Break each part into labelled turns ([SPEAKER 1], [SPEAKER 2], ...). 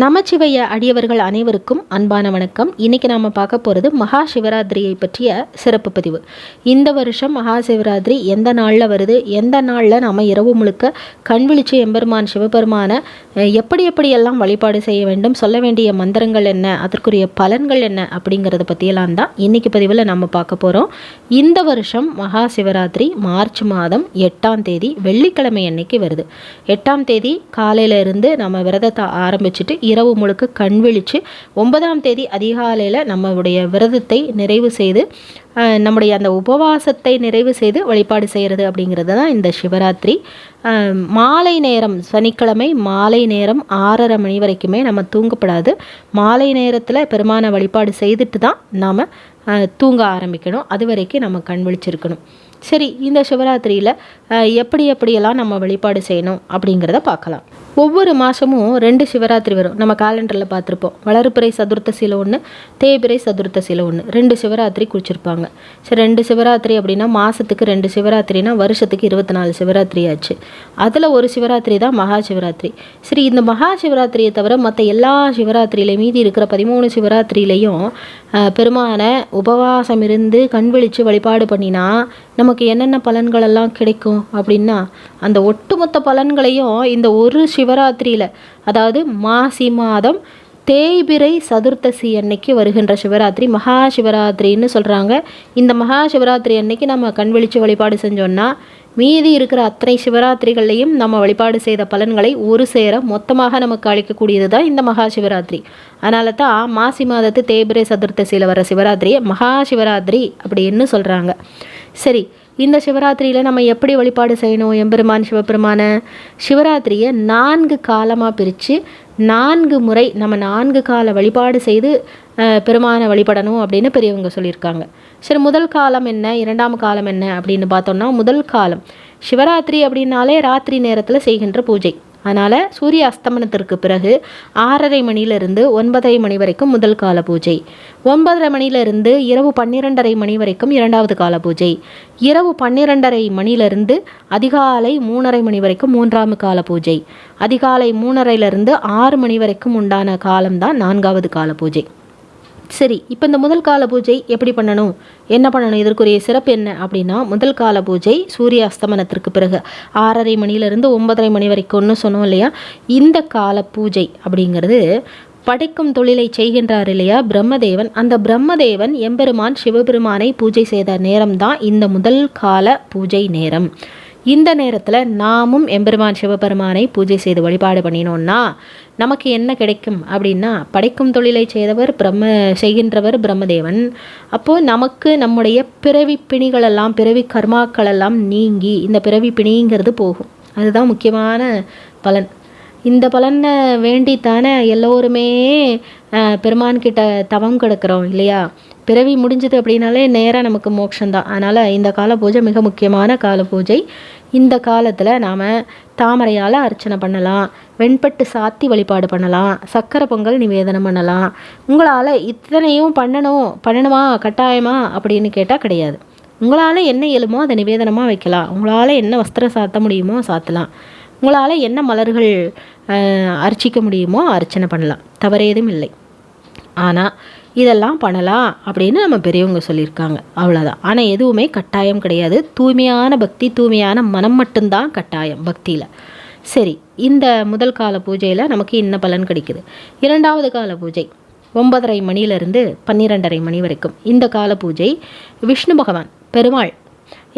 [SPEAKER 1] நமச்சிவைய அடியவர்கள் அனைவருக்கும் அன்பான வணக்கம். இன்னைக்கு நாம் பார்க்க போகிறது மகா சிவராத்திரியை பற்றிய சிறப்பு பதிவு. இந்த வருஷம் மகா சிவராத்திரி எந்த நாளில் வருது? எந்த நாளில் நாம் இரவு முழுக்க கண் விழிச்சு எம்பெருமான் சிவபெருமானை எப்படி எப்படியெல்லாம் வழிபாடு செய்ய வேண்டும்? சொல்ல வேண்டிய மந்திரங்கள் என்ன? அதற்குரிய பலன்கள் என்ன? அப்படிங்கிறத பற்றியெல்லாம் தான் இன்னைக்கு பதிவில் நம்ம பார்க்க போகிறோம் இந்த வருஷம் மகா சிவராத்திரி மார்ச் மாதம் எட்டாம் தேதி வெள்ளிக்கிழமை அன்னைக்கு வருது. எட்டாம் தேதி காலையில இருந்து நம்ம விரதத்தை ஆரம்பிச்சுட்டு இரவு முழுக்க கண் விழித்து ஒன்பதாம் தேதி அதிகாலையில் நம்மளுடைய விரதத்தை நிறைவு செய்து நம்முடைய அந்த உபவாசத்தை நிறைவு செய்து வழிபாடு செய்கிறது அப்படிங்கிறது தான் இந்த சிவராத்திரி. மாலை நேரம் சனிக்கிழமை மாலை நேரம் ஆறரை மணி வரைக்குமே நம்ம தூங்கப்படாது. மாலை நேரத்தில் பெருமான வழிபாடு செய்துட்டு தான் நாம் தூங்க ஆரம்பிக்கணும். அது வரைக்கும் நம்ம கண் விழிச்சிருக்கணும். சரி இந்த சிவராத்திரியில் எப்படி எப்படியெல்லாம் நம்ம வழிபாடு செய்யணும் அப்படிங்கிறத பார்க்கலாம். ஒவ்வொரு மாதமும் ரெண்டு சிவராத்திரி வரும். நம்ம காலண்டரில் பார்த்துருப்போம். வளர்பிறை சதுர்த்தசியில் ஒன்று தேய்பிறை சதுர்த்தசியில் ஒன்று ரெண்டு சிவராத்திரி குறிச்சிருப்பாங்க. சரி ரெண்டு சிவராத்திரி அப்படின்னா மாதத்துக்கு ரெண்டு சிவராத்திரினா வருஷத்துக்கு இருபத்தி நாலு சிவராத்திரி ஆச்சு. அதில் ஒரு சிவராத்திரி தான் மகா சிவராத்திரி. சரி இந்த மகா சிவராத்திரியை தவிர மற்ற எல்லா சிவராத்திரியிலையும் மீதி இருக்கிற பதிமூணு சிவராத்திரியிலையும் பெருமானை பெருமான உபவாசம் இருந்து கண் விழித்து வழிபாடு பண்ணினா நம்ம நமக்கு என்னென்ன பலன்கள் எல்லாம் கிடைக்கும் அப்படின்னா அந்த ஒட்டுமொத்த பலன்களையும் இந்த ஒரு சிவராத்திரியில் அதாவது மாசி மாதம் தேய்பிரை சதுர்த்தசி அன்னைக்கு வருகின்ற சிவராத்திரி மகா சிவராத்திரின்னு சொல்கிறாங்க இந்த மகா சிவராத்திரி அன்னைக்கு நம்ம கண் விழிச்சு வழிபாடு செஞ்சோம்னா மீதி இருக்கிற அத்தனை சிவராத்திரிகள்லையும் நம்ம வழிபாடு செய்த பலன்களை ஒரு சேர மொத்தமாக நமக்கு அளிக்கக்கூடியது தான் இந்த மகா சிவராத்திரி. அதனால தான் மாசி மாதத்து தேய்பிரை சதுர்த்தசியில் வர சிவராத்திரியை மகா சிவராத்திரி அப்படின்னு சொல்கிறாங்க சரி இந்த சிவராத்திரியில் நம்ம எப்படி வழிபாடு செய்யணும்? எம்பெருமான் சிவபெருமான? சிவராத்திரியை நான்கு காலமாக பிரித்து நான்கு முறை நம்ம நான்கு கால வழிபாடு செய்து பெருமானை வழிபடணும் அப்படின்னு பெரியவங்க சொல்லியிருக்காங்க. சரி முதல் காலம் என்ன? இரண்டாம் காலம் என்ன? அப்படின்னு பார்த்தோம்னா முதல் காலம். சிவராத்திரி அப்படின்னாலே ராத்திரி நேரத்தில் செய்கின்ற பூஜை. அதனால் சூரிய அஸ்தமனத்திற்கு பிறகு ஆறரை மணியிலிருந்து ஒன்பதரை மணி வரைக்கும் முதல் கால பூஜை. ஒன்பதரை மணியிலிருந்து இரவு பன்னிரெண்டரை மணி வரைக்கும் இரண்டாவது கால பூஜை. இரவு பன்னிரெண்டரை மணியிலிருந்து அதிகாலை மூணரை மணி வரைக்கும் மூன்றாம் கால பூஜை. அதிகாலை மூணரையிலிருந்து ஆறு மணி வரைக்கும் உண்டான காலம்தான் நான்காவது கால பூஜை. சரி இப்போ இந்த முதல் கால பூஜை எப்படி பண்ணணும்? என்ன பண்ணணும்? இதற்குரிய சிறப்பு என்ன? அப்படின்னா முதல் கால பூஜை சூரிய அஸ்தமனத்திற்கு பிறகு. ஆறரை மணியிலிருந்து ஒன்பதரை மணி வரைக்கும்னு சொன்னோம் இல்லையா? இந்த கால பூஜை அப்படிங்கிறது படைக்கும் தொழிலை செய்கின்றார் இல்லையா? பிரம்மதேவன். அந்த பிரம்மதேவன் எம்பெருமான் சிவபெருமானை பூஜை செய்த நேரம்தான் இந்த முதல் கால பூஜை நேரம். இந்த நேரத்தில் நாமும் எம்பெருமான் சிவபெருமானை பூஜை செய்து வழிபாடு பண்ணினோம்னா நமக்கு என்ன கிடைக்கும் அப்படின்னா படைக்கும் தொழிலை செய்தவர் பிரம்ம செய்கின்றவர் பிரம்மதேவன். அப்போது நமக்கு நம்முடைய பிறவி பிணிகளெல்லாம் பிறவி கர்மாக்களெல்லாம் நீங்கி இந்த பிறவி பிணிங்கிறது போகும். அதுதான் முக்கியமான பலன். இந்த பலனை வேண்டித்தானே எல்லோருமே பெருமான்கிட்ட தவம் கிடக்கிறோம் இல்லையா? பிறவி முடிஞ்சது அப்படின்னாலே நேராக நமக்கு மோட்சம்தான். அதனால் இந்த கால பூஜை மிக முக்கியமான கால பூஜை. இந்த காலத்தில் நாம் தாமரையால் அர்ச்சனை பண்ணலாம். வெண்பட்டு சாத்தி வழிபாடு பண்ணலாம். சக்கரை பொங்கல் நிவேதனம் பண்ணலாம். உங்களால் இத்தனையும் பண்ணணும் பண்ணணுமா கட்டாயமா அப்படின்னு கேட்டால் கிடையாது. உங்களால் என்ன இயலுமோ அதை நிவேதனமாக வைக்கலாம். உங்களால் என்ன வஸ்திரம் சாத்த முடியுமோ சாத்தலாம். உங்களால் என்ன மலர்கள் அர்ச்சிக்க முடியுமோ அர்ச்சனை பண்ணலாம். தவறேதும் இல்லை. ஆனால் இதெல்லாம் பண்ணலாம் அப்படின்னு நம்ம பெரியவங்க சொல்லியிருக்காங்க. அவ்வளோதான் ஆனால் எதுவுமே கட்டாயம் கிடையாது. தூய்மையான பக்தி தூய்மையான மனம் மட்டும்தான் கட்டாயம் பக்தியில். சரி இந்த முதல் கால பூஜையில் நமக்கு இன்ன பலன் கிடைக்குது? இரண்டாவது கால பூஜை ஒன்பதரை மணியிலிருந்து பன்னிரெண்டரை மணி வரைக்கும். இந்த கால பூஜை விஷ்ணு பகவான் பெருமாள்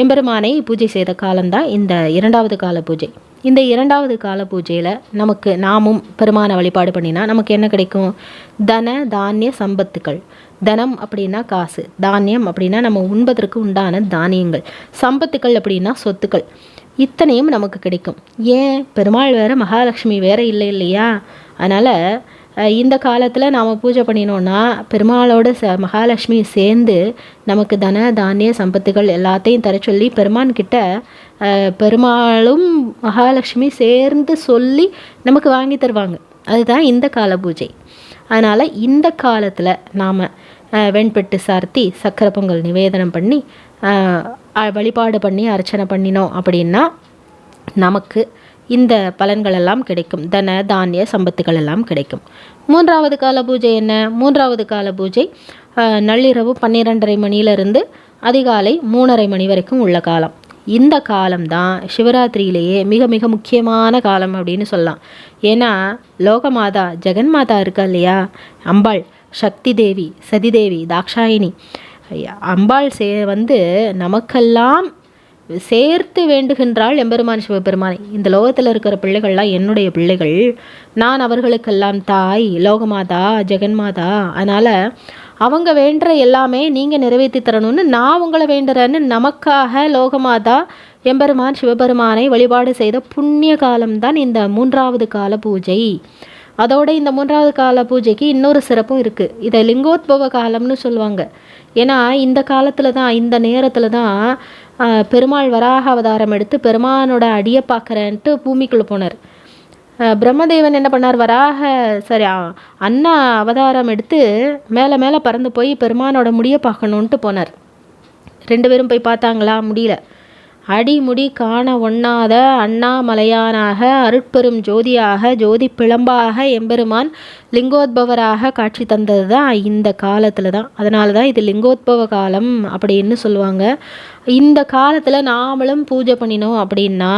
[SPEAKER 1] எம்பெருமானை பூஜை செய்த காலம்தான் இந்த இரண்டாவது கால பூஜை. இந்த இரண்டாவது கால பூஜையில் நமக்கு நாமும் பெருமான வழிபாடு பண்ணினா நமக்கு என்ன கிடைக்கும்? தன தானிய சம்பத்துக்கள். தனம் அப்படின்னா காசு. தானியம் அப்படின்னா நம்ம உண்பதற்கு உண்டான தானியங்கள். சம்பத்துக்கள் அப்படின்னா சொத்துக்கள். இத்தனையும் நமக்கு கிடைக்கும். ஏன்? பெருமாள் வேற மகாலட்சுமி வேற இல்லை இல்லையா? அதனால் இந்த காலத்தில் நாம் பூஜை பண்ணினோன்னா பெருமாளோட ச மகாலட்சுமி சேர்ந்து நமக்கு தன தானிய சம்பத்துகள் எல்லாத்தையும் தர சொல்லி பெருமான் கிட்ட பெருமாளும் மகாலட்சுமி சேர்ந்து சொல்லி நமக்கு வாங்கி தருவாங்க. அதுதான் இந்த கால பூஜை. அதனால் இந்த காலத்தில் நாம் வெண்பெட்டு சார்த்தி சக்கரை பொங்கல் நிவேதனம் பண்ணி வழிபாடு பண்ணி அர்ச்சனை பண்ணினோம் அப்படின்னா நமக்கு இந்த பலன்கள் எல்லாம் கிடைக்கும். தன தானிய சம்பத்துகள் எல்லாம் கிடைக்கும். மூன்றாவது கால பூஜை என்ன? மூன்றாவது கால பூஜை நள்ளிரவு பன்னிரெண்டரை மணியிலிருந்து அதிகாலை மூணரை மணி வரைக்கும் உள்ள காலம். இந்த காலம்தான் சிவராத்திரியிலேயே மிக மிக முக்கியமான காலம் அப்படின்னு சொல்லலாம். ஏன்னா லோகமாதா ஜெகன்மாதா இருக்கா இல்லையா? அம்பாள் சக்தி தேவி சதிதேவி தாக்ஷாயினி. ஐயா, அம்பாள் சே வந்து நமக்கெல்லாம் சேர்த்து வேண்டுகின்றாள் எம்பெருமான் சிவபெருமானை. இந்த லோகத்தில் இருக்கிற பிள்ளைகள்லாம் என்னுடைய பிள்ளைகள். நான் அவர்களுக்கெல்லாம் தாய் லோகமாதா ஜெகன்மாதா. அதனால் அவங்க வேண்டுற எல்லாமே நீங்கள் நிறைவேற்றி தரணும்னு நான் உங்களை வேண்டுறேன்னு நமக்காக லோகமாதா எம்பெருமான் சிவபெருமானை வழிபாடு செய்த புண்ணிய காலம்தான் இந்த மூன்றாவது கால பூஜை. அதோட இந்த மூன்றாவது கால பூஜைக்கு இன்னொரு சிறப்பும் இருக்குது இதை லிங்கோத்பவ காலம்னு சொல்லுவாங்க. ஏன்னா இந்த காலத்தில் தான் இந்த நேரத்தில் தான் பெருமாள் வராக அவதாரம் எடுத்து பெருமானோட அடியை பார்க்குறேன்ட்டு பூமிக்குள்ளே போனார். பிரம்மதேவன் என்ன பண்ணார்? வராக சரி ஆ- அண்ணா அவதாரம் எடுத்து மேலே மேலே பறந்து போய் பெருமானோட முடியை பார்க்கணுன்ட்டு போனார். ரெண்டு பேரும் போய் பார்த்தாங்களா? முடியல. அடிமுடி காண ஒண்ணாத அண்ணாமலையானாக அருட்பெரும் ஜோதியாக ஜோதி பிளம்பாக எம்பெருமான் லிங்கோத்பவராக காட்சி தந்தது தான் இந்த காலத்தில் தான் அதனால தான் இது லிங்கோத்பவ காலம் அப்படின்னு சொல்லுவாங்க. இந்த காலத்தில் நாமளும் பூஜை பண்ணினோம் அப்படின்னா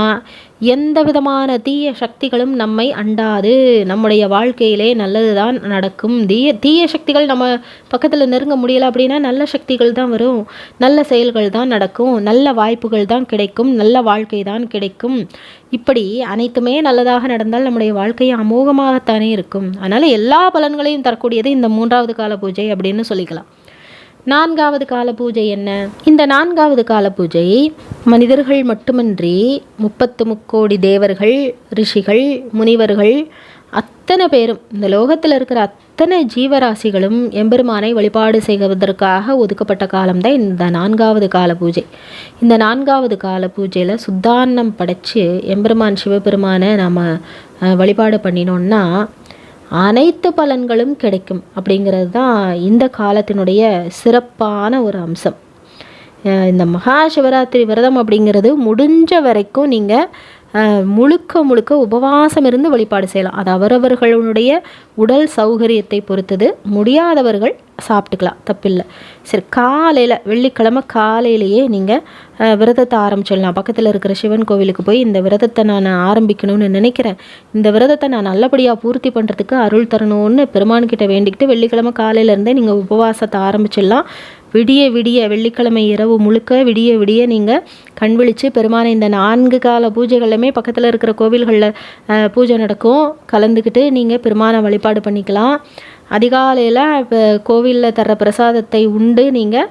[SPEAKER 1] எந்த விதமான தீய சக்திகளும் நம்மை அண்டாது. நம்முடைய வாழ்க்கையிலே நல்லது தான் நடக்கும். தீய தீய சக்திகள் நம்ம பக்கத்தில் நெருங்க முடியலை அப்படின்னா நல்ல சக்திகள் தான் வரும். நல்ல செயல்கள் தான் நடக்கும். நல்ல வாய்ப்புகள் தான் கிடைக்கும். நல்ல வாழ்க்கை தான் கிடைக்கும். இப்படி அனைத்துமே நல்லதாக நடந்தால் நம்முடைய வாழ்க்கை அமோகமாகத்தானே இருக்கும். அதனால் எல்லா பலன்களையும் தரக்கூடியது இந்த மூன்றாவது கால பூஜை அப்படின்னு சொல்லிக்கலாம். நான்காவது கால பூஜை என்ன? இந்த நான்காவது கால பூஜை மனிதர்கள் மட்டுமின்றி முப்பத்து முக்கோடி தேவர்கள் ரிஷிகள் முனிவர்கள் அத்தனை பேரும் இந்த லோகத்தில் இருக்கிற அத்தனை ஜீவராசிகளும் எம்பெருமானை வழிபாடு செய்வதற்காக ஒதுக்கப்பட்ட காலம்தான் இந்த நான்காவது கால பூஜை இந்த நான்காவது கால பூஜையில் சுத்தான்னம் படைச்சு எம்பெருமான் சிவபெருமானை நாம் வழிபாடு பண்ணினோன்னா அனைத்து பலன்களும் கிடைக்கும் அப்படிங்கிறது தான் இந்த காலத்தினுடைய சிறப்பான ஒரு அம்சம். அஹ் இந்த மகா சிவராத்திரி விரதம் அப்படிங்கிறது முடிஞ்ச வரைக்கும் நீங்கள் முழுக்க முழுக்க உபவாசம் இருந்து வழிபாடு செய்யலாம். அது அவரவர்களுடைய உடல் சௌகரியத்தை பொறுத்தது. முடியாதவர்கள் சாப்பிட்டுக்கலாம். தப்பில்லை. சரி காலையில் வெள்ளிக்கிழமை காலையிலேயே நீங்கள் விரதத்தை ஆரம்பிச்சிடலாம் பக்கத்தில் இருக்கிற சிவன் கோவிலுக்கு போய் இந்த விரதத்தை நான் ஆரம்பிக்கணும்னு நினைக்கிறேன். இந்த விரதத்தை நான் நல்லபடியாக பூர்த்தி பண்ணுறதுக்கு அருள் தரணும்னு பெருமான்கிட்ட வேண்டிக்கிட்டு வெள்ளிக்கிழமை காலையிலேருந்தே நீங்கள் உபவாசத்தை ஆரம்பிச்சிடலாம். விடிய விடிய வெள்ளிக்கிழமை இரவு முழுக்க விடிய விடிய நீங்கள் கண் விழித்து பெருமானை இந்த நான்கு கால பூஜைகளுமே பக்கத்தில் இருக்கிற கோவில்களில் பூஜை நடக்கும். கலந்துக்கிட்டு நீங்கள் பெருமானை வழிபாடு பண்ணிக்கலாம். அதிகாலையில் இப்போ கோவிலில் தர்ற பிரசாதத்தை உண்டு நீங்கள்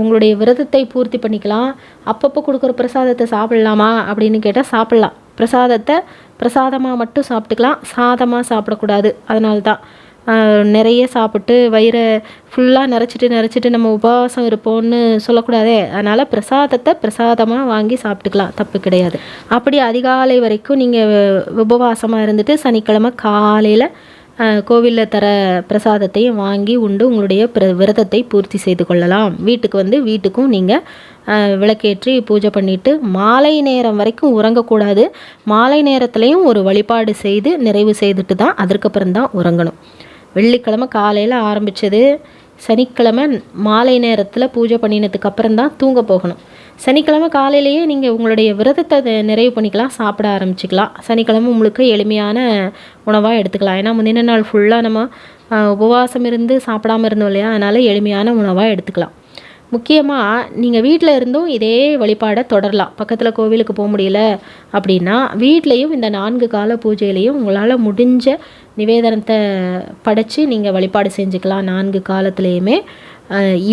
[SPEAKER 1] உங்களுடைய விரதத்தை பூர்த்தி பண்ணிக்கலாம். அப்பப்போ கொடுக்குற பிரசாதத்தை சாப்பிட்லாமா அப்படின்னு கேட்டால் சாப்பிட்லாம். பிரசாதத்தை பிரசாதமாக மட்டும் சாப்பிட்டுக்கலாம். சாதமாக சாப்பிடக்கூடாது. அதனால்தான். நிறைய சாப்பிட்டு வயிறை ஃபுல்லாக நிறச்சிட்டு நிறச்சிட்டு நம்ம உபவாசம் இருப்போம்னு சொல்லக்கூடாதே. அதனால் பிரசாதத்தை பிரசாதமாக வாங்கி சாப்பிட்டுக்கலாம். தப்பு கிடையாது. அப்படி அதிகாலை வரைக்கும் நீங்கள் உபவாசமாக இருந்துட்டு சனிக்கிழமை காலையில் கோவிலில் தர பிரசாதத்தையும் வாங்கி உண்டு உங்களுடைய பிர விரதத்தை பூர்த்தி செய்து கொள்ளலாம். வீட்டுக்கு வந்து வீட்டுக்கும் நீங்கள் விளக்கேற்றி பூஜை பண்ணிட்டு மாலை நேரம் வரைக்கும் உறங்கக்கூடாது. மாலை நேரத்துலையும் ஒரு வழிபாடு செய்து நிறைவு செய்துட்டு தான் அதற்கப்புறம் தான் உறங்கணும். வெள்ளிக்கிழமை காலையில் ஆரம்பித்தது சனிக்கிழமை மாலை நேரத்தில் பூஜை பண்ணினதுக்கு அப்புறம் தான் தூங்க போகணும். சனிக்கிழமை காலையிலேயே நீங்கள் உங்களுடைய விரதத்தை நிறைவு பண்ணிக்கலாம் சாப்பிட ஆரம்பிச்சிக்கலாம். சனிக்கிழமை முழுக்க எளிமையான உணவாக எடுத்துக்கலாம். ஏன்னா முந்தின நாள் ஃபுல்லாக நம்ம உபவாசம் இருந்து சாப்பிடாம இருந்தோம் இல்லையா? அதனால் எளிமையான உணவாக எடுத்துக்கலாம். முக்கியமாக நீங்கள் வீட்டில் இருந்தும் இதே வழிபாடை தொடரலாம். பக்கத்தில் கோவிலுக்கு போக முடியல அப்படின்னா வீட்லேயும் இந்த நான்கு கால பூஜையிலையும் உங்களால் முடிஞ்ச நிவேதனத்தை படைச்சு நீங்கள் வழிபாடு செஞ்சுக்கலாம் நான்கு காலத்துலேயுமே.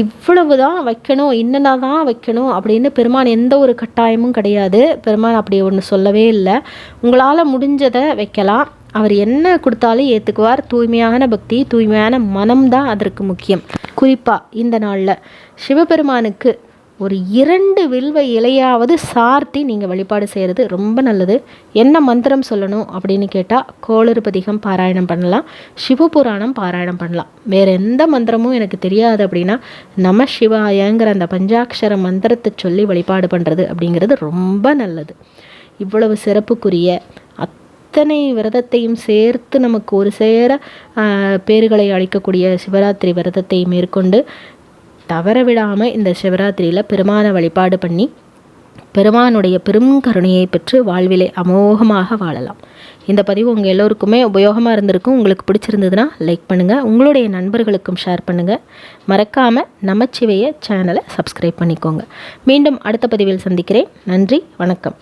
[SPEAKER 1] இவ்வளவு தான் வைக்கணும் என்னென்ன தான் வைக்கணும் அப்படின்னு பெருமான் எந்த ஒரு கட்டாயமும் கிடையாது. பெருமான் அப்படி ஒன்று சொல்லவே இல்லை. உங்களால் முடிஞ்சதை வைக்கலாம். அவர் என்ன கொடுத்தாலும் ஏற்றுக்குவார் தூய்மையான பக்தி தூய்மையான மனம்தான் அதற்கு முக்கியம். குறிப்பாக இந்த நாளில் சிவபெருமானுக்கு ஒரு இரண்டு வில்வ இலையாவது சார்த்தி நீங்கள் வழிபாடு செய்கிறது ரொம்ப நல்லது. என்ன மந்திரம் சொல்லணும் அப்படின்னு கேட்டால் கோளறுபதிகம் பாராயணம் பண்ணலாம் சிவபுராணம் பாராயணம் பண்ணலாம். வேறு எந்த மந்திரமும் எனக்கு தெரியாது அப்படின்னா நம சிவாயங்கிற அந்த பஞ்சாட்சர மந்திரத்தை சொல்லி வழிபாடு பண்ணுறது அப்படிங்கிறது ரொம்ப நல்லது. இவ்வளவு சிறப்புக்குரிய அத்தனை விரதத்தையும் சேர்த்து நமக்கு ஒரு சேர பேர்களை பேறுகளை அளிக்கக்கூடிய சிவராத்திரி விரதத்தை மேற்கொண்டு தவற விடாமல் இந்த சிவராத்திரியில் பெருமானை வழிபாடு பண்ணி பெருமானுடைய பெரும் கருணையை பெற்று வாழ்விலை அமோகமாக வாழலாம். இந்த பதிவு உங்கள் எல்லோருக்குமே உபயோகமாக இருந்திருக்கும். உங்களுக்கு பிடிச்சிருந்ததுன்னா லைக் பண்ணுங்கள் உங்களுடைய நண்பர்களுக்கும் ஷேர் பண்ணுங்கள் மறக்காமல் நமச்சிவைய சேனலை சப்ஸ்கிரைப் பண்ணிக்கோங்க. மீண்டும் அடுத்த பதிவில் சந்திக்கிறேன். நன்றி வணக்கம்.